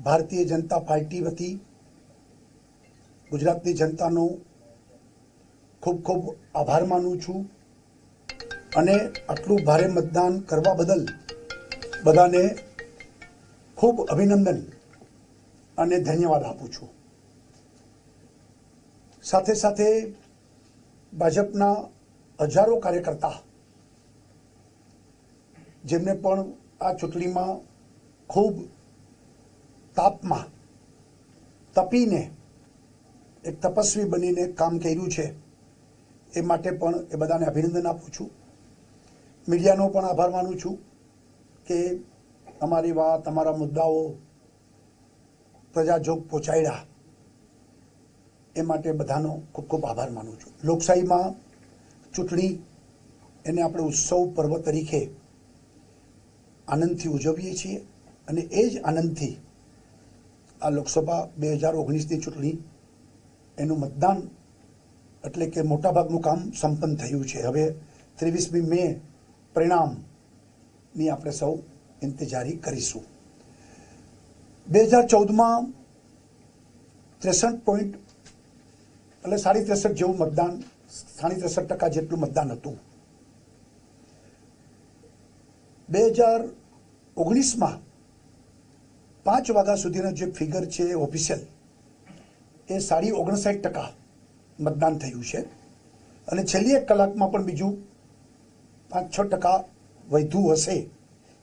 Bharatiya Janata party વતી ગુજરાતની જનતાનો ખૂબ ખૂબ આભાર માનું છું અને આટલું ભારે મતદાન કરવા બદલ બધાને ખૂબ અભિનંદન અને ધન્યવાદ આપું છું. સાથે સાથે ભાજપના હજારો કાર્યકર્તા જેમને પણ આ ચૂંટણીમાં ખૂબ તાપમાં તપીને એક તપસ્વી બનીને કામ કર્યું છે. એ માટે પણ એ બધાને અભિનંદન આપું છું. મીડિયાનો પણ આભાર માનું છું કે અમારી વાત, અમારા મુદ્દાઓ પ્રજાજોગ પહોંચાડ્યા. એ માટે બધાનો ખૂબ ખૂબ આભાર માનું છું. લોકશાહીમાં ચૂંટણી એને આપણે ઉત્સવ પર્વ તરીકે આનંદથી ઉજવીએ છીએ અને એ જ આનંદથી આ લોકસભા બે હજાર ઓગણીસની ચૂંટણી એનું મતદાન એટલે કે મોટાભાગનું કામ સંપન્ન થયું છે. હવે ત્રેવીસમી મે પરિણામની આપણે સૌ ઇંતજારી કરીશું. બે હજાર ચૌદમાં ત્રેસઠ પોઈન્ટ એટલે સાડી ત્રેસઠ જેવું મતદાન, સાડી ત્રેસઠ ટકા જેટલું મતદાન હતું. બે હજાર ઓગણીસમાં પાંચ વાગ્યા સુધીનો જે ફિગર છે ઓફિશિયલ એ સાડી ઓગણસાઠ ટકા મતદાન થયું છે. અને છેલ્લી એક કલાકમાં પણ બીજું પાંચ છ ટકા વધુ હશે.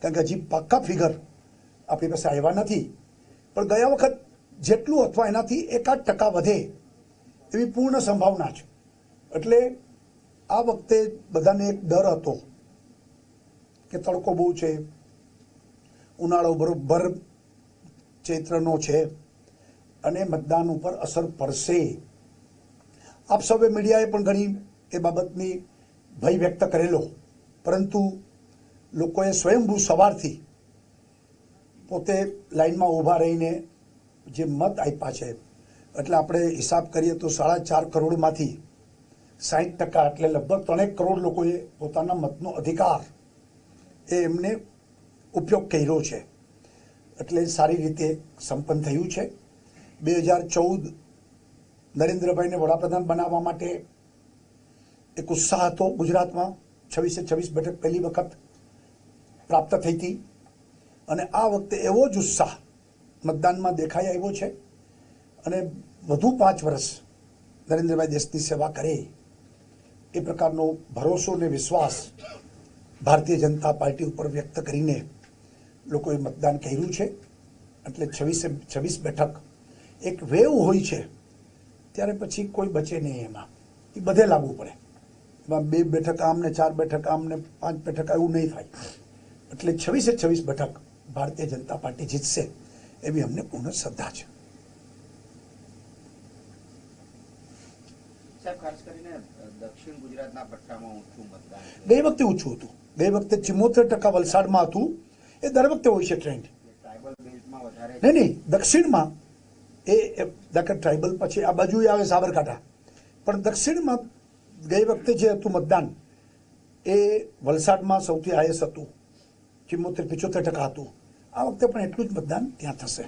કારણ કે હજી પાક્કા ફિગર આપણી પાસે આવ્યા નથી. પણ ગયા વખત જેટલું અથવા એનાથી એકાદ ટકા વધે એવી પૂર્ણ સંભાવના છે. એટલે આ વખતે બધાને એક ડર હતો કે તડકો બહુ છે, ઉનાળો બરોબર ચૈત્રનો છે અને મતદાન ઉપર અસર પડશે. આપ સૌએ મીડિયાએ પણ ઘણી એ બાબતની ભય વ્યક્ત કરેલો. પરંતુ લોકોએ સ્વયંભૂ સવારથી પોતે લાઈનમાં ઊભા રહીને જે મત આપ્યા છે, એટલે આપણે હિસાબ કરીએ તો સાડા ચાર કરોડમાંથી સાહીઠ ટકા એટલે લગભગ ત્રણેક કરોડ લોકોએ પોતાના મતનો અધિકાર એ એમને ઉપયોગ કર્યો છે. એટલે સારી રીતે સંપન્ન થયું છે. બે હજાર ચૌદ નરેન્દ્રભાઈને વડાપ્રધાન બનાવવા માટે એક ઉત્સાહ હતો ગુજરાતમાં. છવ્વીસે છવ્વીસ બેઠક પહેલી વખત પ્રાપ્ત થઈ હતી. અને આ વખતે એવો જ ઉત્સાહ મતદાનમાં દેખાઈ આવ્યો છે. અને વધુ પાંચ વર્ષ નરેન્દ્રભાઈ દેશની સેવા કરે એ પ્રકારનો ભરોસો અને વિશ્વાસ ભારતીય જનતા પાર્ટી ઉપર વ્યક્ત કરીને લોકોએ મતદાન કર્યું છે. એટલે છવ્વીસે છવ્વીસ બેઠક એક વેવ હોય છે. ત્યારે પછી કોઈ બચે નહીં એમાં. એ બધે લાગવું પડે. એમાં બે બેઠક આમ ને ચાર બેઠક આમ ને પાંચ બેઠક એવું નહીં થાય. એટલે છવ્વીસે છવ્વીસ બેઠક ભારતીય જનતા પાર્ટી જીતશે એવી અમને પૂર્ણ શ્રદ્ધા છે. ઊંચું. ગઈ વખતે ઓછું હતું. ગઈ વખતે ચિમોતેર ટકા વલસાડમાં હતું. એ દર વખતે હોય છે ટ્રેન્ડ નહીં નહીં, દક્ષિણમાં એ દાખલા ટ્રાઇબલ પછી આ બાજુ આવે સાબરકાંઠા. પણ દક્ષિણમાં ગઈ વખતે જે હતું મતદાન, એ વલસાડમાં સૌથી હાઈએસ્ટ હતું. ચિમ્મોતેર, પિચોતેર ટકા હતું. આ વખતે પણ એટલું જ મતદાન ત્યાં થશે.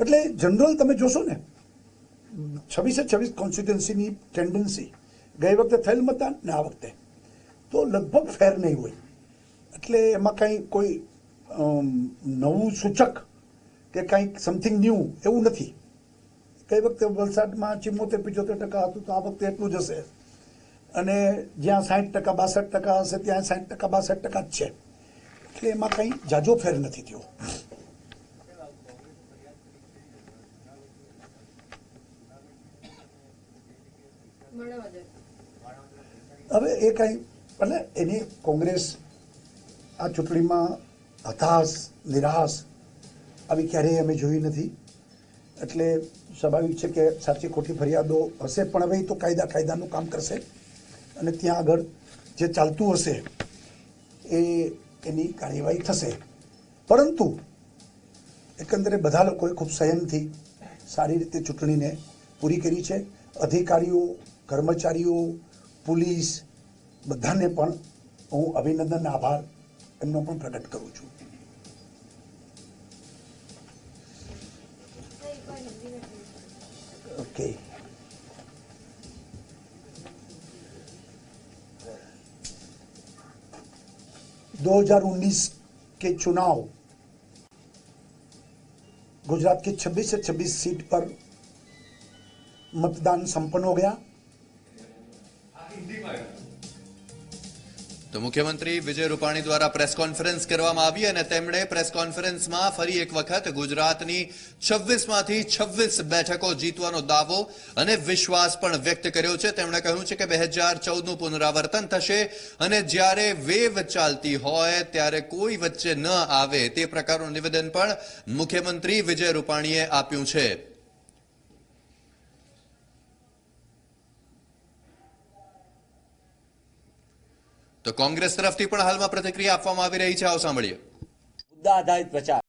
એટલે જનરલ તમે જોશો ને, છવ્વીસે છવ્વીસ કોન્સ્ટિટ્યુન્સીની ટેન્ડન્સી ગઈ વખતે થયેલ મતદાન ને આ વખતે. તો લગભગ ફેર નહીં હોય. એટલે એમાં કાંઈ કોઈ નવું સૂચક કે કાંઈક સમથિંગ ન્યૂ એવું નથી. કઈ વખતે વલસાડમાં ચિમોતેર પિચોતેર ટકા હતું તો આ વખતે એટલું જ હશે. અને જ્યાં સાઠ ટકા બાસઠ ટકા હશે ત્યાં સાઠ ટકા બાસઠ ટકા જ છે. એટલે એમાં કંઈ જાજો ફેર નથી થયો. હવે એ કાંઈ એટલે એની કોંગ્રેસ આ ચૂંટણીમાં હતાશ, નિરાશ, આવી ક્યારેય અમે જોઈ નથી. એટલે સ્વાભાવિક છે કે સાચી ખોટી ફરિયાદો હશે, પણ હવે તો કાયદા, કાયદાનું કામ કરશે. અને ત્યાં આગળ જે ચાલતું હશે, એ એની કાર્યવાહી થશે. પરંતુ એકંદરે બધા લોકોએ ખૂબ સંયમથી સારી રીતે ચૂંટણીને પૂરી કરી છે. અધિકારીઓ, કર્મચારીઓ, પોલીસ બધાને પણ હું અભિનંદન આભાર. એમનો પણ પ્રગટ કરું છું. ઓકે. दो हज़ार उन्नीस के चुनाव गुजरात के 26 से 26 सीट पर मतदान संपन्न हो गया તો મુખ્યમંત્રી વિજય રૂપાણી દ્વારા પ્રેસ કોન્ફરન્સ કરવામાં આવી અને તેમણે પ્રેસ કોન્ફરન્સમાં ફરી એક વખત ગુજરાતની છવ્વીસમાંથી છવ્વીસ બેઠકો જીતવાનો દાવો અને વિશ્વાસ પણ વ્યક્ત કર્યો છે. તેમણે કહ્યું છે કે બે હજાર ચૌદનું પુનરાવર્તન થશે અને જ્યારે વેવ ચાલતી હોય, ત્યારે કોઈ વચ્ચે ન આવે તે પ્રકારનું નિવેદન પણ મુખ્યમંત્રી વિજય રૂપાણીએ આપ્યું છે. તો કોંગ્રેસ તરફથી પણ હાલમાં પ્રતિક્રિયા આપવામાં આવી રહી છે. આવો સાંભળીએ. મુદ્દા આધારિત પ્રચાર.